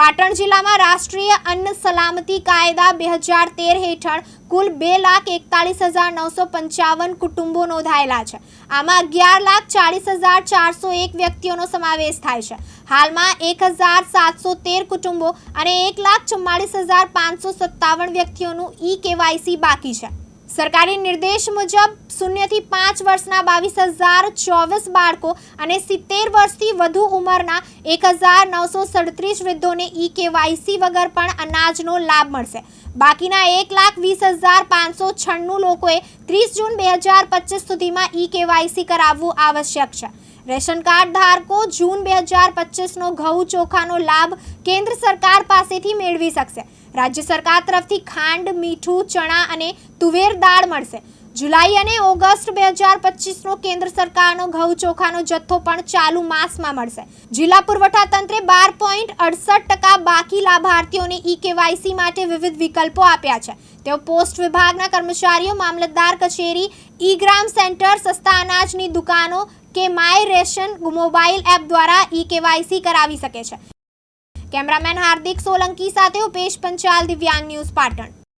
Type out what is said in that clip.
પાટણ જિલ્લામાં રાષ્ટ્રીય અન્ન સલામતી કાયદા બે હજાર તેર હેઠળ કુલ બે લાખ એકતાલીસ હજાર નવસો પંચાવન કુટુંબો નોંધાયેલા છે. આમાં અગિયાર લાખ ચાળીસ હજાર ચારસો એક વ્યક્તિઓનો સમાવેશ થાય છે. હાલમાં એક હજાર સાતસો તેર કુટુંબો અને એક લાખ ચુમ્માળીસ હજાર પાંચસો સત્તાવન વ્યક્તિઓનું ઈ કેવાયસી બાકી છે. સરકારી નિર્દેશ મુજબ શૂન્યથી પાંચ વર્ષના બાવીસ હજાર ચોવીસ બાળકો અને સિત્તેર વર્ષથી વધુ ઉંમરના એક હજાર નવસો સડત્રીસ વૃદ્ધોને ઈ કેવાયસી વગર પણ અનાજનો લાભ મળશે. બાકીના એક લાખ વીસ હજાર પાંચસો છન્નું લોકોએ ત્રીસ જૂન બે હજાર પચીસ સુધીમાં ઈ કેવાયસી કરાવવું આવશ્યક છે. રેશન કાર્ડ ધારકો જૂન બે હજાર પચીસનો ઘઉં ચોખાનો લાભ કેન્દ્ર સરકાર પાસેથી મેળવી શકશે. રાજ્ય સરકાર તરફથી ખાંડ, મીઠું, ચણા અને તુવેર દાળ મળશે. જુલાઈ અને ઓગસ્ટ બે હજાર પચીસનો કેન્દ્ર સરકારનો ઘઉં ચોખાનો જથ્થો પણ ચાલુ માસમાં મળશે. જિલ્લા પુરવઠા તંત્રે બાર પોઈન્ટ અડસઠ ટકા બાકી લાભાર્થીઓને ઈ કેવાયસી માટે વિવિધ વિકલ્પો આપ્યા છે. તેઓ પોસ્ટ વિભાગના કર્મચારીઓ, મામલતદાર કચેરી, ઈ ગ્રામ સેન્ટર, સસ્તા અનાજની દુકાનો કે માય રેશન મોબાઈલ એપ દ્વારા ઈ કેવાયસી કરાવી શકે છે. કેમેરામેન હાર્દિક સોલંકી સાથે ઉપેશ પંચાલ, દિવ્યાંગ ન્યૂઝ પાટણ.